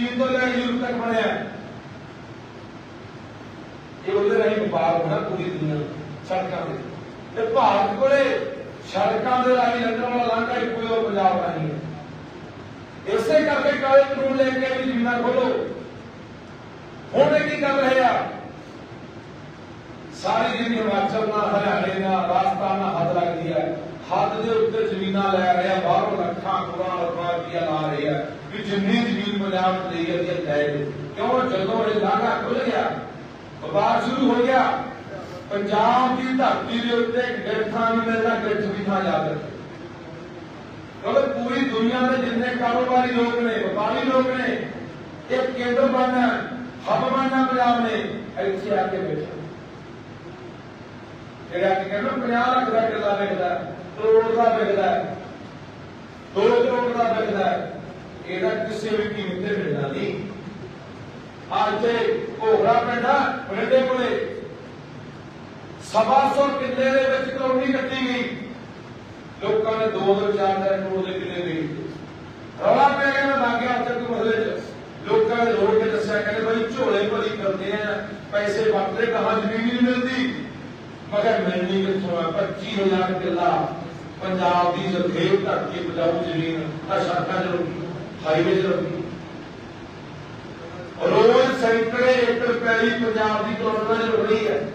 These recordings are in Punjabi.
ਚੀਨ ਤੋਂ ਲੈ ਕੇ ਯੂਰਪ ਤੱਕ ਬਣਿਆ ਇਹ ਉਹਦੇ ਰਾਹੀਂ ਵਪਾਰ ਹੋਣਾ ਪੂਰੀ ਦੁਨੀਆ ਸੜਕਾਂ ਦੇ ਤੇ ਭਾਰਤ ਕੋਲੇ ਸੜਕਾਂ ਦੇ ਰਾਹੀਂ ਲੰਘਣ ਵਾਲਾ ਲਾਂਘਾ ਹੀ ਕੋਈ ਹੋਰ ਪੰਜਾਬ ਰਾਹੀਂ ਹੈ। ਇਸੇ ਕਰਕੇ ਕਾਲੇ ਕਾਨੂੰਨ ਲੈ ਕੇ ਵੀ ਜ਼ਮੀਨਾਂ ਖੋਲੋ ਹੁਣ ਇਹ ਕੀ ਕਰ ਰਹੇ ਆ? ਸਾਰੀ ਜਿਹੜੀ ਹਿਮਾਚਲ ਨਾਲ, ਹਰਿਆਣੇ ਨਾਲ, ਰਾਜਸਥਾਨ ਨਾਲ ਹੱਦ ਲੱਗਦੀ ਹੈ। ਹੱਦ ਦੇ ਉੱਤੇ ਜ਼ਮੀਨਾਂ ਲੈ ਰਹੇ ਬਾਹਰੋਂ ਲੱਖਾਂ ਕਰੋੜਾਂ ਰੁਪਏ ਲਾ ਰਹੇ ਆ ਜਿੰਨੀ ਜ਼ਮੀਨ ਪੰਜਾਬ ਲਈ ਜਾਂਦੀ ਹੈ ਲੈ ਕਿਉਂ? ਜਦੋਂ ਇਹ ਲਾਗਾ ਖੁੱਲ ਗਿਆ, ਵਪਾਰ ਸ਼ੁਰੂ ਹੋ ਗਿਆ, ਪੰਜਾਬ ਦੀ ਧਰਤੀ ਦੇ ਉੱਤੇ ਗਿਰਥਾਂ ਨਹੀਂ ਮਿਲਦਾ ਗਿਰਥ ਵੀ ਥਾਂ ਯਾਦ ਰੱਖੋ ਕਿਉਂਕਿ ਪੂਰੀ ਦੁਨੀਆ ਦੇ ਜਿੰਨੇ ਕਾਰੋਬਾਰੀ ਲੋਕ ਨੇ, ਵਪਾਰੀ ਲੋਕ ਨੇ ਇਹ ਕੇਂਦਰ ਬਣਨਾ ਹੱਬ ਬਣਨਾ ਪੰਜਾਬ ਨੇ, ਇੱਥੇ ਆ ਕੇ ਬੈਠੇ। ਜਿਹੜਾ ਕਿ ਕਹਿੰਦਾ 50 ਲੱਖ ਦਾ ਕਿੱਲਾ ਵਿਕਦਾ ਕਰੋੜ ਦਾ ਵਿਕਦਾ ਹੈ, ਦੋ ਕਰੋੜ ਦਾ ਵਿਕਦਾ ਹੈ। ਇਹਦਾ ਕਿਸੇ ਵੀ ਕੀਮਤ ਤੇ ਮਿਲਣਾ ਨਹੀਂ। ਅੱਜ ਤੇ ਘੋੜਾ ਪਿੰਡਾ ਪਿੰਡੇ ਕੋਲੇ। ਸਵਾ ਸੌ ਕਿੱਲੇ ਦੇ ਵਿੱਚ ਕਲੋਨੀ ਕੱਟੀ ਗਈ। ਲੋਕਾਂ ਨੇ 2 ਤੋਂ 4 ਹਜ਼ਾਰ ਕਰੋੜ ਦੇ ਕਿੱਲੇ ਵੇਚ ਰੌਲਾ ਪੈ ਗਿਆ ਮੈਂ ਮੰਗਿਆ ਉੱਥੇ ਕੋਈ ਮਹੱਲੇ ਚ। ਲੋਕਾਂ ਨੇ ਰੋੜ ਕੇ ਦੱਸਿਆ ਕਹਿੰਦੇ ਬਈ ਝੋਲੇ ਭਰੀ ਕਰਦੇ ਆ ਪੈਸੇ ਵਰਤੇ ਕਹਾਂ ਜ਼ਮੀਨ ਨਹੀਂ ਮਿਲਦੀ। ਮਗਰ ਮਿਲਣੀ ਕਿੱਥੋਂ ਆ 25000 ਕਿੱਲਾ। ਪੰਜਾਬ ਦੀ ਜ਼ਖੀਰ ਧਰਤੀ ਬਜਾਊ ਜ਼ਮੀਨ, ਤਾਂ ਸੜਕਾਂ 'ਚ ਰੁਕੀ ਹਾਈਵੇ 'ਚ ਰੁਕੀ। ਰੋਜ਼ ਸੈਂਕੜੇ ਏਕੜ ਪੈਲੀ ਪੰਜਾਬ ਦੀ ਕਰੋੜਾਂ ਰੁਕ ਰਹੀ ਹੈ।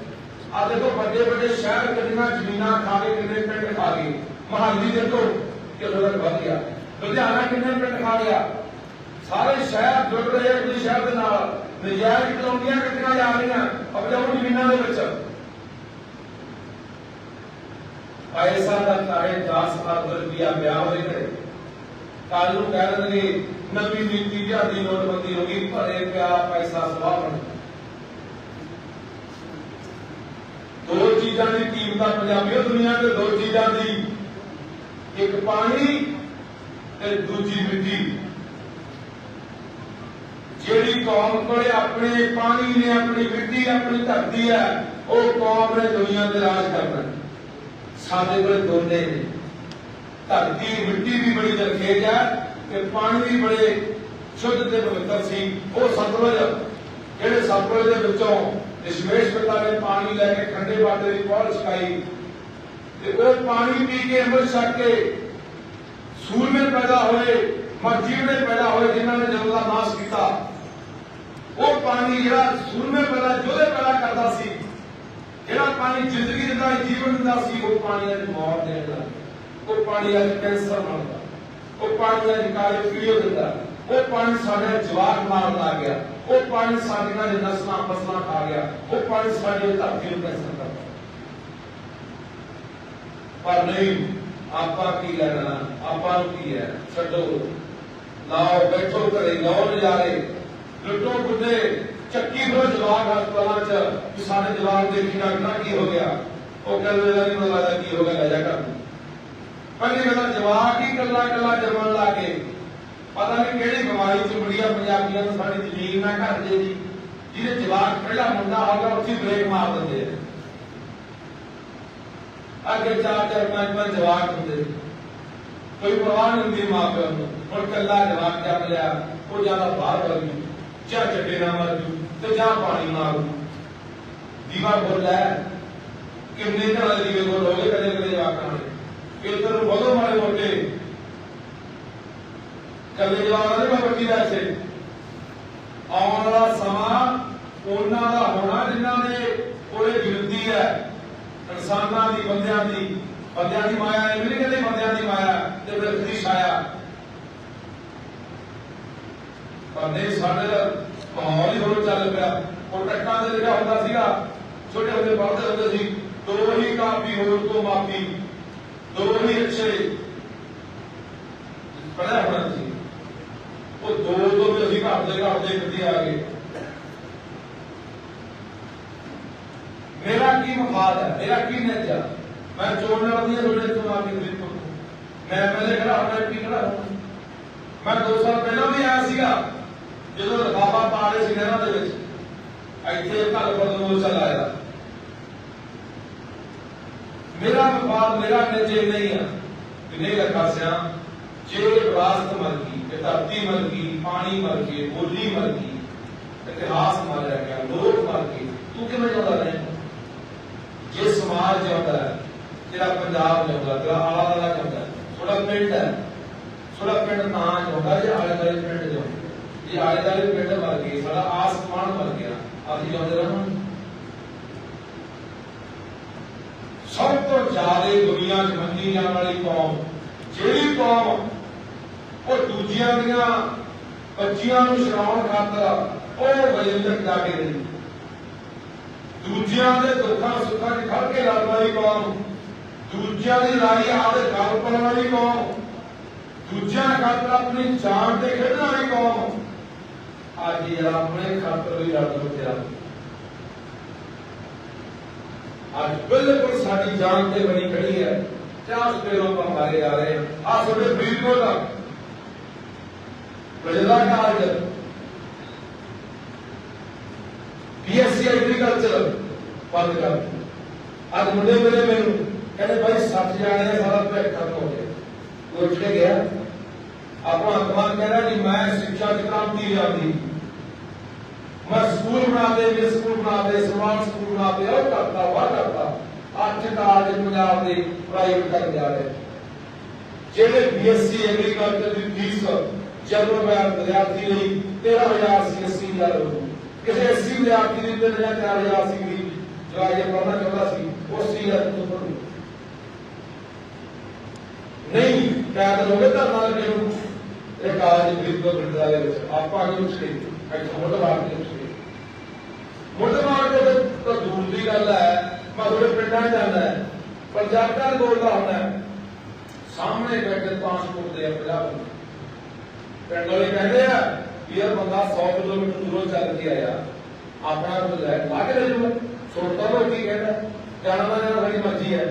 ਆ ਦੇਖੋ, ਵੱਡੇ ਵੱਡੇ ਸ਼ਹਿਰ ਕਿੰਨੀਆਂ ਜ਼ਮੀਨਾਂ ਖਾ ਕੇ, ਕਿੰਨੇ ਪਿੰਡ ਖਾ ਗਏ। ਮਹਾਲੀ ਦੇਖੋ ਕਿਲੋ ਤੱਕ ਗਿਆ। ਲੁਧਿਆਣਾ ਕਿੰਨੇ ਪਿੰਡ ਖਾ ਗਿਆ। ਸਾਰੇ ਸ਼ਹਿਰ ਜੁੜ ਰਹੇ ਆ ਸ਼ਹਿਰ ਦੇ ਨਾਲ। ਨਜਾਇਜ਼ ਕਲੋਨੀਆਂ ਕੱਟੀਆਂ ਜਾ ਰਹੀਆਂ ਅਪਜਾਊ ਜ਼ਮੀਨਾਂ ਦੇ ਵਿੱਚ। ਪੈਸਾ ਦਾ ਚਾਹੇ 10 ਅਰਬ ਰੁਪਇਆ ਵਿਆਹ ਹੋਏ ਕਰੇ ਕੱਲ ਨੂੰ ਕਹਿ ਦੇਣਗੇ ਨਵੀਂ ਨੀਤੀ ਦੀ ਨੋਟਬੰਦੀ ਹੋ ਗਈ ਭਰੇ ਪਿਆ ਪੈਸਾ ਸਵਾਹ ਬਣ। ਦੋ ਚੀਜ਼ਾਂ ਦੀ ਕੀਮਤਾਂ ਪੰਜਾਬੀਓ ਦੁਨੀਆ ਤੇ, ਦੋ ਚੀਜ਼ਾਂ ਦੀ। ਇੱਕ ਪਾਣੀ ਤੇ ਦੂਜੀ ਮਿੱਟੀ। ਜਿਹੜੀ ਕੌਮ ਕੋਲੇ ਆਪਣੇ ਪਾਣੀ ਨੇ, ਆਪਣੀ ਮਿੱਟੀ, ਆਪਣੀ ਧਰਤੀ ਹੈ, ਉਹ ਕੌਮ ਨੇ ਦੁਨੀਆ ਤੇ ਰਾਜ ਕਰਨਾ। ਸਾਡੇ ਕੋਲੇ ਦੋਨੇ ਨੇ। ਧਰਤੀ, ਮਿੱਟੀ ਵੀ ਬੜੀ ਜਰਖੇਜ ਹੈ ਤੇ ਪਾਣੀ ਵੀ ਬੜੇ ਸ਼ੁੱਧ ਤੇ ਪਵਿੱਤਰ ਸੀ। ਉਹ ਸਤਲੁਜ, ਜਿਹੜੇ ਸਤਲੁਜ ਦੇ ਵਿੱਚੋਂ ਦਸ਼ਮੇਸ਼ ਪਿਤਾ ਨੇ ਪਾਣੀ ਲੈ ਕੇ ਖੰਡੇ ਬਾਟੇ ਦੀ ਪੌਲ ਛਕਾਈ ਤੇ ਉਹ ਪਾਣੀ ਪੀ ਕੇ ਅੰਮ੍ਰਿਤ ਛਕ ਕੇ ਸੂਰਮੇ ਪੈਦਾ ਹੋਏ ਮਰਜੀਵੜੇ ਪੈਦਾ ਹੋਏ, ਜਿਨ੍ਹਾਂ ਨੇ ਜੰਗਲ ਦਾ ਨਾਸ਼ ਕੀਤਾ। ਉਹ ਪਾਣੀ ਜਿਹੜਾ ਸੂਰਮੇ ਪੈਦਾ, ਜੋਧੇ ਪੈਦਾ ਕਰਦਾ ਸੀ ਜਿਹੜਾ ਪਾਣੀ ਜ਼ਿੰਦਗੀ ਦਿੰਦਾ ਜੀਵਨ ਦਿੰਦਾ ਸੀ, ਉਹ ਪਾਣੀ ਅੱਜ ਮੌਤ ਦੇਣ ਲੱਗਾ ਉਹ ਪਾਣੀ ਅੱਜ ਕੈਂਸਰ ਬਣਦਾ ਉਹ ਪਾਣੀ ਅੱਜ ਕਾਲੇ ਪੀੜੋ ਦਿੰਦਾ ਉਹ ਪਾਣੀ ਸਾਡੇ ਜਵਾਕ ਮਾਰਨ ਲੱਗ ਗਿਆ। ਉਹ ਪਾਣੀ ਸਾਡੀਆਂ ਦੇ ਨਸਲਾਂ ਫਸਲਾਂ ਖਾ ਗਿਆ। ਉਹ ਪਾਣੀ ਸਾਡੀ ਧਰਤੀ ਨੂੰ ਕੈਂਸਰ ਕਰਦਾ। ਪਰ ਨਹੀਂ, ਆਪਾਂ ਕੀ ਲੈਣਾ? ਆਪਾਂ ਨੂੰ ਕੀ ਹੈ? ਛੱਡੋ। ਲਾਓ, ਬੈਠੋ ਘਰੇ, ਲਾਓ ਨਜ਼ਾਰੇ। ਲੁੱਟੋ ਗੁੱਡੇ ਚੱਕੀ ਤੋਂ ਜਵਾਬ ਹਸਪਤਾਲਾਂ ਚ ਸਾਡੇ ਜਵਾਬ ਦੇਖੀ ਡਾਕਟਰ ਕੀ ਹੋ ਗਿਆ? ਉਹ ਕਹਿੰਦੇ ਨਹੀਂ ਮੈਨੂੰ ਲੱਗਦਾ ਕੀ ਹੋ ਗਿਆ ਲੈ ਜਾ ਕਰ ਪਹਿਲੀ ਗੱਲ ਜਵਾਬ ਹੀ ਕੱਲਾ ਕੱਲਾ ਜਰਮਨ ਲਾ ਪਤਾ ਨਹੀਂ ਕਿਹੜੀ ਬਿਮਾਰੀ ਚ ਮੁੜੀਆ ਪੰਜਾਬੀਆਂ ਨੂੰ ਸਾਡੀ ਜ਼ਮੀਨ ਨਾ ਘਰ ਜੇ ਜੀ ਜਿਹਦੇ ਜਵਾਬ ਪਹਿਲਾ ਮੁੰਡਾ ਹੋਗਾ ਉੱਥੇ ਬ੍ਰੇਕ ਮਾਰ ਦਿੰਦੇ ਆ ਅੱਗੇ ਚਾਰ ਚਾਰ, ਪੰਜ ਪੰਜ ਜਵਾਬ ਹੁੰਦੇ ਕੋਈ ਪਰਵਾਹ ਨਹੀਂ ਹੁੰਦੀ ਮਾਂ ਪਿਓ ਨੂੰ। ਹੁਣ ਕੱਲਾ ਜਵਾਬ ਜੰਮ ਲਿਆ, ਉਹ ਜ਼ਿਆਦਾ ਬਾਹਰ ਵਗ ਗਈ ਜਾਂ ਚੱਡੇ ਨਾ ਮਰ ਜੂ। ਤੇ ਜਾਂ ਪਾਣੀ ਮਾਰੂ ਦੀਵਾ ਬੋਲਦਾ ਕਿੰਨੇ ਤਰ੍ਹਾਂ ਦੇ ਦੀਵੇ ਬੋਲ ਹੋ ਕਦੇ ਕਦੇ ਜਵਾਕਾਂ ਨੇ ਇਧਰ ਨੂੰ ਵਧੋ ਮਾਰੇ ਮੋਟੇ। ਕੱਲੇ ਜਵਾਬ ਨੇ ਮੈਂ ਬੱਕੀ ਦਾ ਸੇ ਆਉਣ ਵਾਲਾ ਸਮਾਂ ਉਹਨਾਂ ਦਾ ਹੋਣਾ ਜਿਨ੍ਹਾਂ ਦੇ ਕੋਲੇ ਗਿਣਤੀ ਹੈ। ਇਨਸਾਨਾਂ ਦੀ, ਬੰਦਿਆਂ ਦੀ। ਬੰਦਿਆਂ ਦੀ ਮਾਇਆ ਇਹ ਵੀ ਕਹਿੰਦੇ ਬੰਦਿਆਂ ਦੀ ਮਾਇਆ ਤੇ ਬਿਰਖ ਦੀ ਛਾਇਆ। ਪਰ ਨਹੀਂ ਸਾਡੇ ਮਾਹੌਲ ਹੀ ਹੋਰ ਚੱਲ ਪਿਆ। ਉਹ ਦੇ ਲਿਖਿਆ ਹੁੰਦਾ ਸੀਗਾ, ਛੋਟੇ ਹੁੰਦੇ ਪੜ੍ਹਦੇ ਹੁੰਦੇ ਸੀ, ਦੋ ਹੀ ਕਾਪੀ ਹੋਰ ਤੋਂ ਮਾਫੀ, ਦੋ ਹੀ ਅੱਛੇ। ਪੜਿਆ ਹੋਣਾ ਸੀ। ਉਹ ਦੋ ਤੋਂ ਵੀ ਅਸੀਂ ਘਟਦੇ ਘਟਦੇ ਕਿੱਥੇ ਆ ਗਏ। ਮੇਰਾ ਕੀ ਮਫਾਦ ਹੈ? ਮੇਰਾ ਕੀ ਨਤੀਜਾ ਮੈਂ ਚੋਣ ਲੜਦੀ ਹਾਂ ਤੁਹਾਡੇ ਤੋਂ ਆ ਕੇ ਦੇਖੋ ਮੈਂ ਪਹਿਲੇ ਖੜਾ ਹੋਣਾ ਕੀ ਖੜਾ ਮੈਂ 2 ਸਾਲ ਪਹਿਲਾਂ ਵੀ ਆਇਆ ਸੀਗਾ। ਜਦੋਂ ਰਖਾਵਾ ਪਾ ਰਹੇ ਸੀ ਨਹਿਰਾਂ ਦੇ ਵਿੱਚ ਇੱਥੇ ਘਰ ਬਦਲੋ ਚੱਲ ਆਇਆ। ਮੇਰਾ ਵਿਵਾਦ ਮੇਰਾ ਨਜੇ ਨਹੀਂ ਆ ਕਿ ਨਹੀਂ ਲੱਗਾ ਸਿਆ ਜੇ ਵਿਰਾਸਤ ਮਰ ਗਈ ਤੇ ਧਰਤੀ ਮਰ ਗਈ ਪਾਣੀ ਮਰ ਗਏ ਬੋਲੀ ਮਰ ਗਈ ਇਤਿਹਾਸ ਮਰ ਗਿਆ ਲੋਕ ਮਰ ਗਏ ਤੂੰ ਕਿਵੇਂ ਜਿਉਂਦਾ ਰਹੇ? ਜੇ ਸਮਾਜ ਜਿਉਂਦਾ ਹੈ ਤੇਰਾ ਪੰਜਾਬ ਜਿਉਂਦਾ ਤੇਰਾ ਆਲਾ ਦੁਆਲਾ ਜਿਉਂਦਾ ਹੈ, ਥੋੜਾ ਪਿੰਡ ਹੈ ਥੋੜਾ ਪਿੰਡ ਤਾਂ ਜਿਉਂਦਾ ਜੇ ਆਲੇ ਦੁਆਲੇ ਪਿੰਡ ਜਿਉਂਦਾ ਆਲੇ ਦੁਆਲੇ ਪਿੰਡ ਮਰ ਗਏ, ਸਾਡਾ ਆਸਮਾਨ ਮਰ ਗਿਆ। ਅਸੀਂ ਜਿਉਂਦੇ ਰਹਾਂਗੇ ਸਭ ਤੋਂ ਜ਼ਿਆਦਾ ਦੁਨੀਆ 'ਚ ਮੰਨੀ ਜਾਣ ਵਾਲੀ ਕੌਮ, ਜਿਹੜੀ ਕੌਮ ਉਹ ਦੂਜਿਆਂ ਦੀਆਂ ਬੱਚੀਆਂ ਨੂੰ ਛਡਾਉਣ ਖਾਤਰ ਉਹ ਵਜਨ ਤੱਕ ਜਾ ਕੇ ਰਹੀ ਦੂਜਿਆਂ ਦੇ ਦੁੱਖਾਂ ਸੁੱਖਾਂ 'ਚ ਖੜ ਕੇ ਲੜਨ ਵਾਲੀ ਕੌਮ, ਦੂਜਿਆਂ ਦੀ ਲੜਾਈ ਆਪਦੇ ਗੱਲ ਪਾਉਣ ਵਾਲੀ ਕੌਮ, ਦੂਜਿਆਂ ਖਾਤਰ ਆਪਣੀ ਜਾਨ ਤੇ ਖੇਡਣ ਵਾਲੀ ਕੌਮ ਅੱਜ ਇਹ ਆਪਣੇ ਖਾਤਰ ਵੀ ਲੜਨ ਨੂੰ ਤਿਆਰ ਅੱਜ ਬਿਲਕੁਲ ਸਾਡੀ ਜਾਨ ਤੇ ਬਣੀ ਖੜੀ ਹੈ। ਚਾਰ ਸਪੇਰੋਂ ਪਰ ਮਾਰੇ ਜਾ ਰਹੇ ਹਨ ਆ ਤੁਹਾਡੇ ਫਰੀਦਕੋਟ ਦਾ ਬਜਲਾ ਕਾਲਜ ਬੀਐਸਸੀ ਐਗਰੀਕਲਚਰ ਬੰਦ ਕਰ। ਅੱਜ ਮੁੰਡੇ ਮੇਰੇ ਮੈਨੂੰ। ਕਹਿੰਦੇ ਭਾਈ 60 ਜਾਣੇ ਦਾ ਸਾਰਾ ਪ੍ਰੋਜੈਕਟ ਖਤਮ ਹੋ ਗਿਆ। ਉਹ ਉੱਠ ਗਿਆ। ਆਪਣਾ ਅਕਮਾਨ ਕਹਿੰਦਾ ਜੀ, ਮੈਂ ਸਿੱਖਿਆ ਦੀ ਕ੍ਰਾਂਤੀ ਲਿਆਂਦੀ ਮੈਂ ਸਕੂਲ ਬਣਾ ਦੇ ਮੇਰੇ ਸਕੂਲ ਬਣਾ ਦੇ, ਸਮਾਨ ਸਕੂਲ ਬਣਾ ਦੇ ਉਹ ਕਰਤਾ ਵਾ ਕਰਤਾ। ਅੱਠ ਕਾਲਜ ਪੰਜਾਬ ਦੇ ਪ੍ਰਾਈਵੇਟ ਕਰ ਜਾ ਰਹੇ। ਜਿਹੜੇ ਬੀਐਸਸੀ ਐਗਰੀਕਲਚਰ ਦੀ ਫੀਸ ਜਨਰਲ ਮੈਂ ਵਿਦਿਆਰਥੀ ਲਈ 13000 ਸੀ 80000 ਰੁਪਏ ਕਿਸੇ 80 ਵਿਦਿਆਰਥੀ ਦੀ 3000 4000 ਸੀ ਗਰੀਬ ਜੋ ਆਗੇ ਪੜਨਾ ਚਾਹੁੰਦਾ ਸੀ ਉਹ 80000 ਤੋਂ ਪੜੂ ਨਹੀਂ। ਕੈਦ ਲੋਗੇ ਤਾਂ ਨਾਲ ਕਿ ਇਹ ਕਾਲਜ ਬਿਲਕੁਲ ਬਿਲਕੁਲ ਦੇ ਵਿੱਚ। ਆਪਾਂ ਨੂੰ ਸਟੇ ਇੱਥੇ ਮੋਟਰ ਮਾਰ ਕੇ ਮਾਰ ਕੇ ਤਾਂ ਦੂਰ ਦੀ ਗੱਲ ਹੈ, ਮੈਂ ਤੁਹਾਡੇ ਪਿੰਡਾਂ ਜਾਂਦਾ ਹੈ, ਪੰਜਾਬੀਆਂ ਨੂੰ ਬੋਲਦਾ ਹੁੰਦਾ ਸਾਹਮਣੇ ਬੈਠੇ ਟਰਾਂਸਪੋਰਟ ਦੇ ਪੰਜਾਬ ਪਿੰਡ ਵਾਲੇ ਕਹਿੰਦੇ ਆ ਵੀ ਇਹ ਬੰਦਾ 100 ਕਿਲੋਮੀਟਰ ਦੂਰੋਂ ਚੱਲ ਕੇ ਆਇਆ। ਆਪਣਾ ਕੋਲ ਲੈ ਲਾ ਕੇ ਲੈ ਜਾਊਗਾ ਛੋਟਾ ਲੋ ਕੀ ਕਹਿੰਦਾ? ਜਾਣਾ ਨਾ ਸਾਡੀ ਮਰਜ਼ੀ ਹੈ।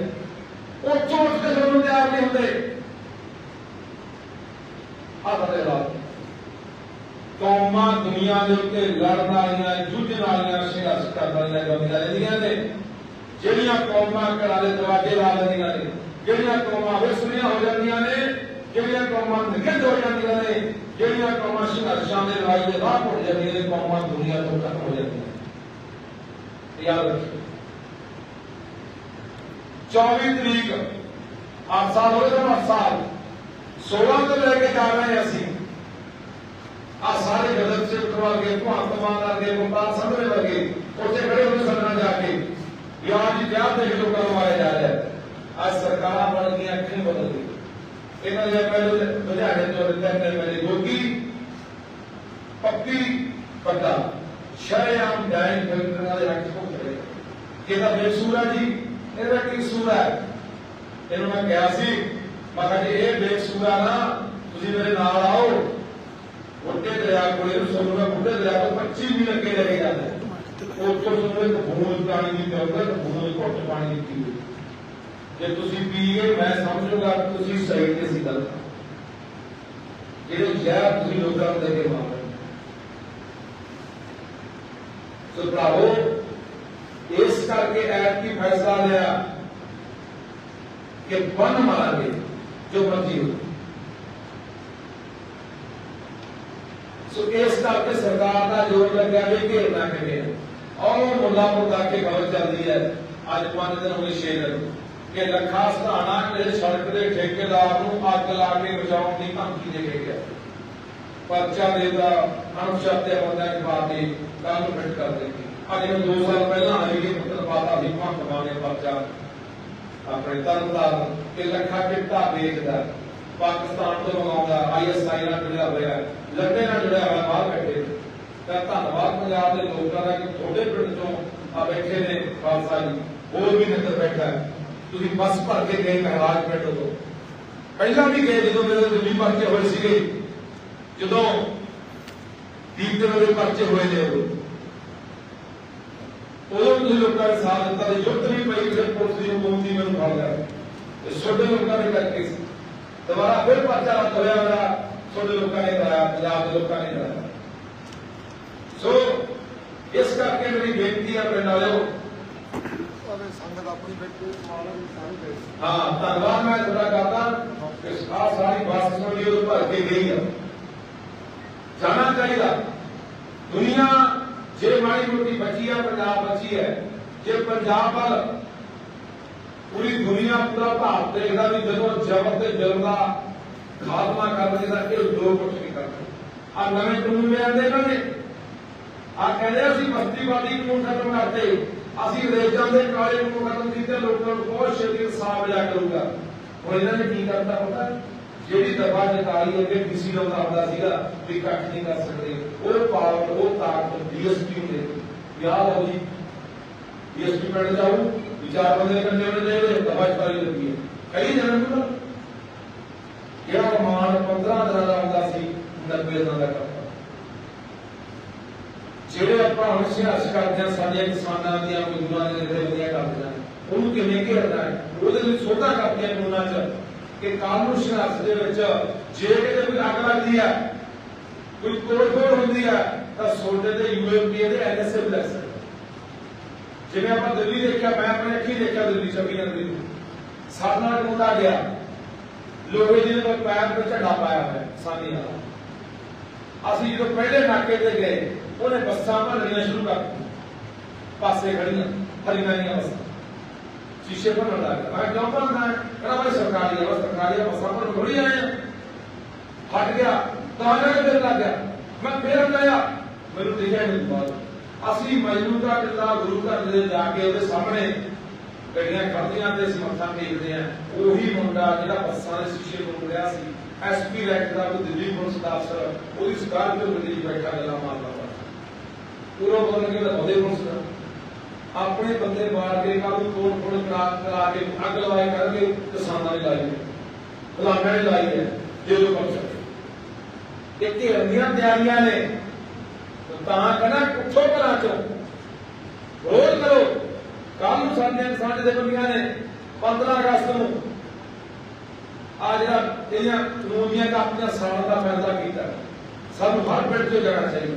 ਉਹ ਚੋਟ ਕੇ ਸਾਨੂੰ ਤਿਆਰ ਨਹੀਂ ਹੁੰਦੇ। ਆ ਬੜੇ ਲਾਲ ਕੌਮਾਂ ਦੁਨੀਆ ਦੇ ਉੱਤੇ ਲੜਨ ਵਾਲੀਆਂ, ਜੂਝਣ ਵਾਲੀਆਂ ਸੰਘਰਸ਼ ਕਰਨ ਵਾਲੀਆਂ ਗੰਦੀਆਂ ਰਹਿੰਦੀਆਂ ਨੇ। ਜਿਹੜੀਆਂ ਕੌਮਾਂ ਘਰਾਂ ਦੇ ਦਰਵਾਜ਼ੇ ਲਾ ਲੈਂਦੀਆਂ ਨੇ, ਜਿਹੜੀਆਂ ਕੌਮਾਂ ਵਿਸਰੀਆਂ ਹੋ ਜਾਂਦੀਆਂ ਨੇ, ਜਿਹੜੀਆਂ ਕੌਮਾਂ ਨਿਖਿੱਧ ਹੋ ਜਾਂਦੀਆਂ ਨੇ, ਜਿਹੜੀਆਂ ਕੌਮਾਂ ਸੰਘਰਸ਼ਾਂ ਦੇ ਲੜਾਈ ਦੇ ਰਾਹ ਪੁੱਟ ਜਾਂਦੀਆਂ ਨੇ, ਕੌਮਾਂ ਦੁਨੀਆ ਤੋਂ ਖਤਮ ਹੋ ਜਾਂਦੀਆਂ ਨੇ। ਯਾਦ ਰੱਖੋ 24 ਤਰੀਕ 8 ਸਾਲ ਹੋ ਗਏ 8 ਸਾਲ। 16 ਤੋਂ ਲੈ ਕੇ ਜਾ ਰਹੇ ਅਸੀਂ। ਆ ਸਾਰੇ ਜਗਤ ਸੇ ਵਰਗੇ ਭਗਵੰਤ ਮਾਨ ਵਰਗੇ ਮੁਮਤਾਜ਼ ਸੰਧਵੇ ਵਰਗੇ, ਉੱਥੇ ਖੜੇ ਹੋਏ ਸਦਨਾਂ ਜਾ ਕੇ ਵਿਆਹ ਜੀ ਵਿਆਹ ਤੇ ਜੋ ਕਰਵਾਇਆ ਜਾ ਰਿਹਾ ਅੱਜ ਸਰਕਾਰਾਂ ਬਣ ਗਈਆਂ ਅੱਖਾਂ ਬਦਲ ਗਈ ਇਹਨਾਂ ਦੇ ਪਹਿਲੇ ਲੁਧਿਆਣੇ ਤੋਂ ਰਿਟਰਨ ਨੇ ਮੇਰੇ ਗੋਗੀ ਪੱਕੀ ਪੱਕਾ ਸ਼ਰਿਆਮ ਡਾਇਨ ਫਿਲਮਾਂ ਦੇ ਰੱਖ ਹੋ ਖੜੇ। ਇਹਦਾ ਬੇਸੂਰ ਜੀ? ਇਹਦਾ ਕੀ ਸੂਰ ਇਹਨੂੰ ਮੈਂ ਕਿਹਾ ਸੀ, ਮੈਂ ਕਿਹਾ ਜੀ, ਇਹ ਬੇਸੂਰ ਆ ਨਾ, ਤੁਸੀਂ ਮੇਰੇ ਨਾਲ ਆਓ। ਉੱਤੇ ਦਰਿਆ ਕੋਲੇ ਨੂੰ ਸਾਨੂੰ ਮੈਂ ਦਰਿਆ ਤੋਂ 25 ਵੀ ਲੱਗੇ ਲੈ ਕੇ ਜਾਂਦਾ ਉਹ ਤੋਂ ਸਾਨੂੰ ਇੱਕ ਬੂੰਦ ਪਾਣੀ ਦੀ ਜ਼ਰੂਰਤ ਹੈ ਘੁੱਟ ਪਾਣੀ ਦੀ ਪੀਓ ਜੇ ਤੁਸੀਂ ਪੀਏ ਮੈਂ ਸਮਝੂਗਾ ਤੁਸੀਂ ਸਹੀ ਤੇ ਸੀ ਗਲਤ ਜਿਹੜੇ ਜ਼ਹਿਰ ਤੁਸੀਂ ਲੋਕਾਂ ਨੂੰ ਦੇ ਕੇ ਮਾਰ ਸੋ ਭਰਾਵੋ, ਇਸ ਕਰਕੇ ਐਤ ਕੀ ਫੈਸਲਾ ਲਿਆ ਕਿ ਬਨ ਮਾਰਾਂਗੇ ਜੋ ਮਰਜ਼ੀ ਹੋ ਸੋ ਇਸ ਕਰਕੇ ਸਰਕਾਰ ਦਾ ਜੋਰ ਲੱਗਿਆ ਵੀ ਘੇਰਨਾ ਕਿਵੇਂ ਹੈ ਔਰ ਮੁੱਲਾਪੁਰ ਦਾ ਕੇ ਖਬਰ ਚੱਲਦੀ ਹੈ। ਅੱਜ ਪੰਜ ਦਿਨ ਹੋਏ ਛੇ ਦਿਨ। ਕਿ ਲੱਖਾ ਸਧਾਣਾ ਜਿਹੜੇ ਸੜਕ ਦੇ ਠੇਕੇਦਾਰ ਨੂੰ ਅੱਗ ਲਾ ਕੇ ਬਚਾਉਣ ਦੀ ਧਮਕੀ ਦੇ ਕੇ ਗਿਆ। ਪਰਚਾ ਦੇਦਾ ਅਨੁਸ਼ਾਤੇ ਬੰਦਾ ਦੀ ਬਾਤ ਦੀ ਗੱਲ ਫਿੱਟ ਕਰ ਦਿੱਤੀ। ਅੱਜ ਨੂੰ 2 ਸਾਲ ਪਹਿਲਾਂ ਆਈ ਕਿ ਪੁੱਤਰ ਪਾਤਾ ਸੀ, ਭੰਗ ਮਾਨੇ ਪਰਚਾ। ਆਪਣੇ ਤਰਨਤਾਰਨ ਕਿ ਲੱਖਾ ਚਿੱਟਾ ਵੇਚਦਾ। ਪਾਕਿਸਤਾਨ ਤੋਂ ਮੰਗਾਉਂਦਾ ਆਈਐਸਆਈ ਨਾਲ ਜੁੜਿਆ ਹੋਇਆ ਲੱਗੇ ਨਾਲ ਜੁੜਿਆ ਹੋਇਆ, ਬਾਹਰ ਬੈਠੇ। ਤਾਂ ਧੰਨਵਾਦ ਪੰਜਾਬ ਦੇ ਲੋਕਾਂ ਦਾ ਕਿ ਤੁਹਾਡੇ ਪਿੰਡ ਤੋਂ ਆ ਬੈਠੇ ਨੇ ਖਾਲਸਾ ਜੀ। ਹੋਰ ਵੀ ਨਿੱਤਰ ਬੈਠਾ ਤੁਸੀਂ ਬੱਸ ਭਰ ਕੇ ਗਏ ਮਹਾਰਾਜ ਪਿੰਡ ਤੋਂ। ਪਹਿਲਾਂ ਵੀ ਗਏ ਜਦੋਂ ਮੇਰੇ ਦਿੱਲੀ ਪਰਚੇ ਹੋਏ ਸੀਗੇ। ਜਦੋਂ ਦੀਪ ਦੇ ਮੇਰੇ ਪਰਚੇ ਹੋਏ ਨੇ ਉਦੋਂ। ਤੁਸੀਂ ਲੋਕਾਂ ਨੇ ਸਾਥ ਦਿੱਤਾ ਤੇ ਯੁੱਧ ਵੀ ਪਈ ਕਿਸੇ ਪੁਲਿਸ ਦੀ ਹੁਕਮ ਦੀ ਮੈਨੂੰ ਫੜ ਲਿਆ ਤੇ ਛੋਟੇ ਲੋਕਾਂ ਦੇ ਕਰਕੇ ਸੀ। ਦੁਬਾਰਾ ਫਿਰ ਪਰਚਾ ਰੱਦ ਹੋਇਆ ਮੇਰਾ ਛੋਟੇ ਲੋਕਾਂ ਨੇ ਕਰਾਇਆ ਪੰਜਾਬ ਦੇ ਲੋਕਾਂ ਨੇ ਕਰਾਇਆ। ਸੋ ਇਸ ਕਰਕੇ ਮੇਰੀ ਬੇਨਤੀ ਹੈ ਪਿੰਡ ਵਾਲਿਓ। ਸੰਗਤ ਆਪਣੀ ਬੈਠੀ ਹਾਂ ਧੰਨਵਾਦ ਮੈਂ ਤੁਹਾਡਾ ਕਰਦਾ। ਕਿ ਸਾਰੀ ਬੱਸ ਸੁਣੀ ਉਹ ਭਰ ਕੇ ਗਈ ਆ। ਜਾਣਾ ਚਾਹੀਦਾ। ਦੁਨੀਆ ਜੇ ਮਾੜੀ ਮੋਟੀ ਬਚੀ ਆ ਪੰਜਾਬ ਬਚੀ ਹੈ। ਜੇ ਪੰਜਾਬ ਵੱਲ ਪੂਰੀ ਦੁਨੀਆ, ਪੂਰਾ ਭਾਰਤ ਦੇਖਦਾ ਵੀ ਜਦੋਂ ਜ਼ਬਰ ਤੇ ਜ਼ੁਲਮ ਦਾ ਖਾਤਮਾ ਕਰਨੇ ਦਾ ਇਹ ਲੋਕ ਕੁਝ ਨਹੀਂ ਕਰਦੇ। ਆ ਨਵੇਂ ਕਾਨੂੰਨ ਲਿਆਂਦੇ ਇਹਨਾਂ ਨੇ। ਆ ਕਹਿੰਦੇ ਅਸੀਂ ਬਸਤੀਵਾਦੀ ਕਾਨੂੰਨ ਖਤਮ ਕਰਤੇ। ਅਸੀਂ ਅੰਗਰੇਜ਼ਾਂ ਦੇ ਕਾਲੇ ਕਾਨੂੰਨ ਖਤਮ ਕੀਤੇ, ਲੋਕਾਂ ਨੂੰ ਬਹੁਤ ਛੇਤੀ ਇਨਸਾਫ ਮਿਲਿਆ ਕਰੂਗਾ। ਹੁਣ ਇਹਨਾਂ ਨੇ ਕੀ ਕਰਤਾ ਪਤਾ? ਜਿਹੜੀ ਦਫਾ ਨਿਕਾਲੀ ਅੱਗੇ ਕਿਸੇ ਨੂੰ ਆਉਂਦਾ ਸੀਗਾ, ਵੀ ਕੱਖ ਨਹੀਂ ਕਰ ਸਕਦੇ। ਉਹ ਪਾਵਰ ਉਹ ਤਾਕਤ ਡੀਐਸਪੀ ਨੇ ਵਿਆਹ ਹੋ ਜੀ ਡੀਐਸਪੀ ਪਿੰਡ ਜਾਊ ਵਿਚਾਰ ਬੰਦੇ ਕੰਨੇ ਉਹਨੇ ਦੇ ਦਫਾ ਨਿਕਾਲੀ ਲੱਗੀ ਹੈ। ਕਈ ਜਣਾਂ ਨੂੰ ਜਿਹੜਾ ਰਮਾਨ 15 ਦਿਨਾਂ ਦਾ ਹੁੰਦਾ ਸੀ 90 ਦਿਨਾਂ ਦਾ ਕਰਤਾ ਜਿਹੜੇ ਆਪਾਂ ਹੁਣ ਸੰਘਰਸ਼ ਕਰਦੇ ਆ ਸਾਡੀਆਂ ਕਿਸਾਨਾਂ ਦੀਆਂ, ਮਜ਼ਦੂਰਾਂ ਦੇ ਜਿਹੜੇ ਵਧੀਆ ਕਰਦੇ ਆ ਉਹਨੂੰ ਕਿਵੇਂ ਘੇਰਨਾ ਹੈ? ਉਹਦੇ ਲਈ ਸੋਧਾ ਕਰਦੀਆਂ ਕਾਨੂੰਨਾਂ 'ਚ ਕਿ ਕਾਨੂੰਨ ਸੰਘਰਸ਼ ਦੇ ਵਿੱਚ ਜੇ ਕਿਤੇ ਕੋਈ ਅੱਗ ਲੱਗਦੀ ਹੈ, ਕੋਈ ਤੋੜ-ਫੋੜ ਹੁੰਦੀ ਹੈ, ਤਾਂ ਸੋਡੇ ਤੇ ਯੂਐਮਪੀ ਦੇ ਐਨਐਸਏ ਵੀ ਲੱਗ ਸਕਦਾ। ਜਿਵੇਂ ਆਪਾਂ ਦਿੱਲੀ ਦੇਖਿਆ ਮੈਂ ਆਪਣੇ ਅੱਖੀ ਦੇਖਿਆ ਦਿੱਲੀ 26 ਜਨਵਰੀ ਨੂੰ। ਸਾਡੇ ਨਾਲ ਇੱਕ ਮੁੰਡਾ ਗਿਆ। ਲੋਹੇ ਜੀ ਨੇ ਪੈਰ ਤੇ ਝੰਡਾ ਪਾਇਆ ਹੋਇਆ ਸਾਨੀ ਨਾਲ ਅਸੀਂ ਜਦੋਂ ਪਹਿਲੇ ਨਾਕੇ ਤੇ ਗਏ ਉਹਨੇ ਬੱਸਾਂ ਭਰਨੀਆਂ ਸ਼ੁਰੂ ਕਰ ਦਿੱਤੀਆਂ। ਪਾਸੇ ਖੜੀਆਂ ਹਰੀਆਂ ਦੀਆਂ ਬੱਸਾਂ। ਸ਼ੀਸ਼ੇ ਭਰਨ ਲੱਗ ਗਿਆ ਮੈਂ ਕਿਉਂ ਭਰਨਾ ਹੈ। ਕਹਿੰਦਾ ਮੈਂ ਸਰਕਾਰੀ ਹੈ ਬਸ ਸਰਕਾਰੀ ਹੈ, ਬੱਸਾਂ ਭਰਨ ਥੋੜੀ ਆਏ ਆ। ਹਟ ਗਿਆ। ਤਾਂ ਨਾ ਫਿਰ ਲੱਗ ਗਿਆ। ਮੈਂ ਫੇਰ ਗਿਆ ਮੈਨੂੰ ਦਿਖਿਆ ਨਹੀਂ ਬਾਅਦ ਅਸੀਂ ਮਜਨੂ ਦਾ ਗੁਰੂ ਘਰ ਦੇ ਜਾ ਕੇ ਉਹਦੇ ਸਾਹਮਣੇ ਗੱਡੀਆਂ ਖੜਦੀਆਂ ਤੇ ਸਮਰਥਾ ਦੇਖਦੇ ਆ, ਉਹੀ ਮੁੰਡਾ ਜਿਹੜਾ ਬੱਸਾਂ ਦੇ ਸ਼ੀਸ਼ੇ ਨੂੰ ਰਿਹਾ ਸੀ ਐਸਪੀ ਰੈਂਕ ਦਾ ਉਹ ਦਿੱਲੀ ਪੁਲਿਸ ਦਾ ਅਫਸਰ, ਉਹਦੀ ਸਕਾਰਪੀਓ ਗੱਡੀ 'ਚ ਬੈਠਾ ਗੱਲਾਂ ਮਾਰਦਾ ਵਾ। ਪੂਰਾ ਬਦਲ ਕੇ ਉਹਦੇ ਪੁਲਿਸ ਦਾ। ਆਪਣੇ ਬੰਦੇ ਮਾਰ ਕੇ ਕਾਬੂ ਤੋੜ ਫੋੜ ਕਰਾ ਕਰਾ ਕੇ ਅੱਗ ਲਵਾਈ ਕਰਕੇ ਕਿਸਾਨਾਂ ਨੇ ਲਾਈ ਹੈ। ਗੁਲਾਮਾਂ ਨੇ ਲਾਈ ਹੈ ਜੇ ਲੋਕ ਕਰ ਸਕਦੇ। ਇਹ ਘੇਰਨੀਆਂ ਤਿਆਰੀਆਂ ਨੇ ਤਾਂ ਕਹਿੰਦਾ ਉੱਠੋ ਘਰਾਂ ਚੋਂ। ਰੋਜ਼ ਕਰੋ। ਕੱਲ ਨੂੰ ਸਾਡੇ ਸਾਡੇ ਦੇ ਬੰਦੀਆਂ ਨੇ 15 ਅਗਸਤ ਨੂੰ ਆ ਜਿਹੜਾ ਇਹਦੀਆਂ ਕਾਨੂੰਨੀਆਂ ਕਾਪੀਆਂ ਸਾਲ ਦਾ ਫੈਸਲਾ ਕੀਤਾ। ਸਾਨੂੰ ਹਰ ਪਿੰਡ ਤੋਂ ਜਾਣਾ ਚਾਹੀਦਾ।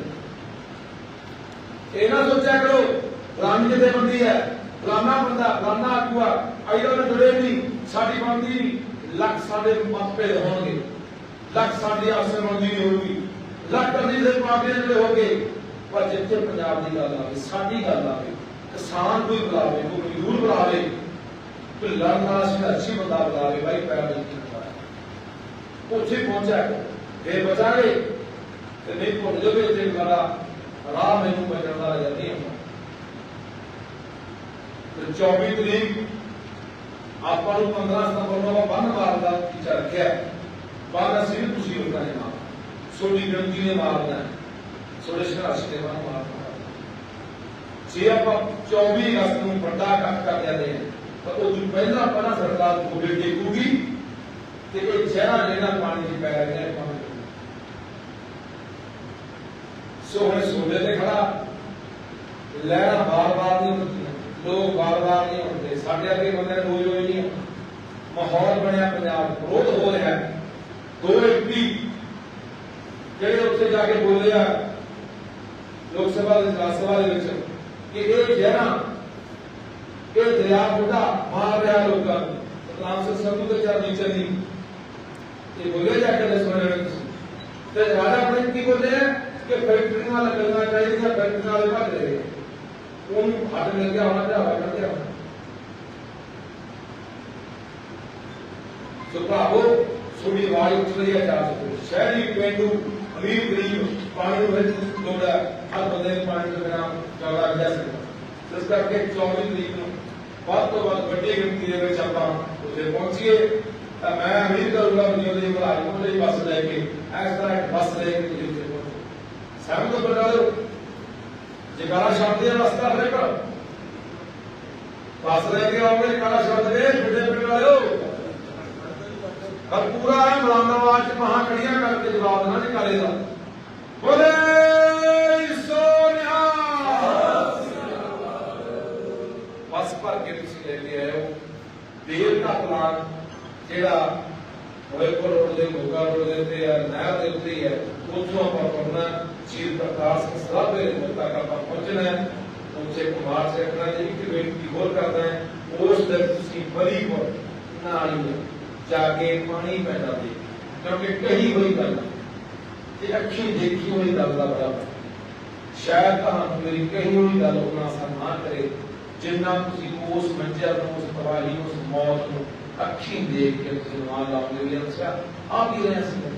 ਇਹ ਨਾ ਸੋਚਿਆ ਕਰੋ ਗੁਲਾਮੀ ਜਿਹਦੇ ਬੰਦੀ ਹੈ ਗੁਲਾਮਾ ਬੰਦਾ ਗੁਲਾਮਾ ਆਗੂਆ ਆਈਦਾ ਨੇ ਜੁੜੇ ਨਹੀਂ ਸਾਡੀ ਬੰਦੀ ਲੱਖ ਸਾਡੇ ਮਾਪੇ ਹੋਣਗੇ। ਲੱਖ ਸਾਡੀ ਆਪਸੇ ਬੰਦੀ ਹੋਊਗੀ। ਲੱਖ ਅਲੀ ਦੇ ਪਾਪੇ ਜਿਹੜੇ ਹੋਗੇ ਪਰ ਜਿੱਥੇ ਪੰਜਾਬ ਦੀ ਗੱਲ ਆਵੇ, ਸਾਡੀ ਗੱਲ ਆਵੇ, ਕਿਸਾਨ ਕੋਈ ਬੁਲਾਵੇ, ਕੋਈ ਮਜ਼ਦੂਰ ਬੁਲਾਵੇ, ਕੋਈ ਲੜਨ ਵਾਲਾ ਸੰਘਰਸ਼ੀ ਬੰਦਾ ਬੁਲਾਵੇ ਭਾਈ ਪੈਰ ਨਹੀਂ ਕੀਤਾ ਉੱਥੇ ਪਹੁੰਚਿਆ ਇਹ ਬਚਾਵੇ ਤੇ ਨਹੀਂ ਭੁੱਲ ਜਾਵੇ ਤੇ ਵਾਲਾ ਰਾਹ ਮੈਨੂੰ ਬਚਣ ਦਾ ਰਜਾ ਨਹੀਂ ਹੁੰਦਾ। ਤੇ 24 ਤਰੀਕ ਆਪਾਂ ਨੂੰ 15 ਸਤੰਬਰ ਨੂੰ ਬੰਨ ਮਾਰਨ ਦਾ ਵਿਚਾਰ ਰੱਖਿਆ। ਬਾਅਦ ਅਸੀਂ ਵੀ ਤੁਸੀਂ ਲੋਕਾਂ ਨੇ ਮਾਰ। ਸੋਡੀ ਗ੍ਰੰਥੀ ਨੇ ਮਾਰਨਾ ਸੋਡੇ ਸੰਘਰਸ਼ ਦੇ ਬੰਨ ਮਾਰਨਾ ਜੇ ਆਪਾਂ 24 ਅਗਸਤ ਨੂੰ ਵੱਡਾ ਕੱਟ ਕਰ ਜਾਂਦੇ ਹਾਂ, ਤਾਂ ਉਹ ਤੋਂ ਪਹਿਲਾਂ ਪਹਿਲਾਂ ਸਰਕਾਰ ਗੋਬੇ ਦੇਖੂਗੀ ਤੇ ਇਹ ਜ਼ਹਿਰਾਂ ਜਿਹੜਾ ਪਾਣੀ ਦੀ ਪੈ ਰਿਹਾ ਹੈ ਪਾਣੀ ਸੋ ਹੁਣ ਸੋਡੇ ਤੇ ਖੜਾ। ਲਹਿਰਾਂ ਬਾਰ-ਬਾਰ ਨਹੀਂ ਹੁੰਦੀਆਂ। ਲੋਕ ਬਾਰ-ਬਾਰ ਨਹੀਂ ਹੁੰਦੇ। ਸਾਡੇ ਅੱਗੇ ਬੰਦੇ ਰੋਜ਼ ਰੋਜ਼ ਨਹੀਂ ਮਾਹੌਲ ਬਣਿਆ ਪੰਜਾਬ ਵਿਰੋਧ ਹੋ ਰਿਹਾ। ਦੋ ਐਮਪੀ ਜਿਹੜੇ ਉੱਥੇ ਜਾ ਕੇ ਬੋਲੇ ਆ ਲੋਕ ਸਭਾ ਦੇ, ਰਾਜ ਸਭਾ ਦੇ ਵਿੱਚ ਕਿ ਇਹ ਜਿਹੜਾ ਇਹ ਦਰਿਆ ਬੁੱਢਾ ਮਾਰ ਰਿਹਾ ਲੋਕਾਂ ਨੂੰ ਰਾਮ ਸਿੰਘ ਸੰਧੂ ਦੇ ਚਾਰ ਨੀਚੇ ਇਹ ਬੋਲੇ ਜਾ ਕੇ ਸੁਣ ਤੇ ਰਾਜਾ ਆਪਣੇ ਕੀ ਬੋਲੇ ਆ? ਕਿ ਫੈਕਟਰੀਆਂ ਲੱਗਣੀਆਂ ਚਾਹੀਦੀਆਂ ਫੈਕਟਰੀਆਂ ਵਾਲੇ ਭੱਜ ਰਹੇ। ਉਹਨੂੰ ਹੱਥ ਮਿਲ ਗਿਆ ਹੋਣਾ ਤੇ ਹਵਾ ਗਿਆ ਸੋ ਭਰਾਵੋ ਸੁਣੀ ਆਵਾਜ਼ ਉੱਠ ਰਹੀ ਹੈ, ਚਾਰ ਸੌ। ਸ਼ਹਿਰੀ ਪਿੰਡੂ ਅਮੀਰ ਗਰੀਬ। ਪਾਣੀ ਵਿੱਚ ਲੋੜ ਹੈ ਹਰ ਬੰਦੇ ਨੂੰ ਪਾਣੀ ਤੋਂ ਬਿਨਾਂ ਚੱਲਦਾ ਜਾ ਸਕਦਾ ਇਸ ਕਰਕੇ 24 ਤਰੀਕ ਨੂੰ ਵੱਧ ਤੋਂ ਵੱਧ ਵੱਡੀ ਗਿਣਤੀ ਦੇ ਵਿੱਚ ਆਪਾਂ ਉੱਥੇ ਪਹੁੰਚੀਏ। ਤਾਂ ਮੈਂ ਉਮੀਦ ਕਰੂੰਗਾ ਕਿ ਉਹਦੇ ਭਲਾਈ ਨੂੰ ਲਈ ਬੱਸ ਲੈ ਕੇ, ਇਸ ਤਰ੍ਹਾਂ ਇੱਕ ਬੱਸ ਲੈ ਕੇ ਤੁਸੀਂ ਉੱਥੇ ਪਹੁੰਚੋ। ਸਹਿਮਤ ਹੋ ਬਣਾ ਲਓ ਜਗਾਰਾ ਸ਼ਬਦ ਦਾ ਰਸਤਾ ਹਰੇ ਕਰ ਬੱਸ ਲੈ ਕੇ ਆਓਗੇ ਕਾਲਾ ਸ਼ਬਦ ਦੇ ਛੋਟੇ ਪਿੰਡ ਵਾਲਿਓ? ਪਰ ਪੂਰਾ ਹੈ ਮਲਾਨਾਵਾਦ ਚ ਮਹਾ ਖੜੀਆਂ ਕਰਕੇ ਜਵਾਬ ਦੇਣਾ ਜੀ ਬੋਲੇ ਸੋਨਿਆ ਬਸ ਭਰ ਕੇ ਤੁਸੀਂ ਲੈ ਕੇ ਆਏ ਹੋ ਦੇਰ ਦਾ ਪਲਾਨ ਜਿਹੜਾ ਹੋਏ ਰੋਡ ਦੇ ਮੋਗਾ ਰੋਡ ਦੇ ਉੱਤੇ ਹੈ ਨਹਿਰ ਦੇ ਉੱਤੇ ਹੈ ਉੱਥੋਂ ਆਪਾਂ ਪੜਨਾ ਚੀਰ ਪ੍ਰਕਾਸ਼ ਸਰਾਭੇ ਦੇ ਤੱਕ ਆਪਾਂ ਪਹੁੰਚਣਾ ਹੈ। ਉੱਥੇ ਕੁਮਾਰ ਸੇ ਜੀ ਕਿ ਬੇਨਤੀ ਹੋਰ ਕਰਦਾ ਹੈ, ਉਸ ਦਿਨ ਤੁਸੀਂ ਬੜੀ ਹੋ ਨਾਲ ਜਾ ਕੇ ਪਾਣੀ ਪੈਦਾ ਦੇ ਕਿਉਂਕਿ ਕਹੀ ਹੋਈ ਗੱਲ ਤੇ ਅੱਖੀ ਦੇਖੀ ਹੋਈ ਗੱਲ ਦਾ ਬਰਾਬਰ ਸ਼ਾਇਦ ਤੁਹਾਨੂੰ ਮੇਰੀ ਕਹੀ ਹੋਈ ਗੱਲ ਉਹਨਾਂ ਅਸਰ ਨਾ ਕਰੇ ਜਿੰਨਾ ਤੁਸੀਂ ਉਸ ਮੰਜ਼ਰ ਨੂੰ ਉਸ ਤਬਾਹੀ ਨੂੰ ਉਸ ਮੌਤ ਨੂੰ ਅੱਖੀ ਦੇਖ ਕੇ ਤੁਸੀਂ ਨਾਲ ਲਾਉਂਗੇ ਵੀ ਅੱਛਾ ਆ ਵੀ ਰਿਹਾ ਸੀ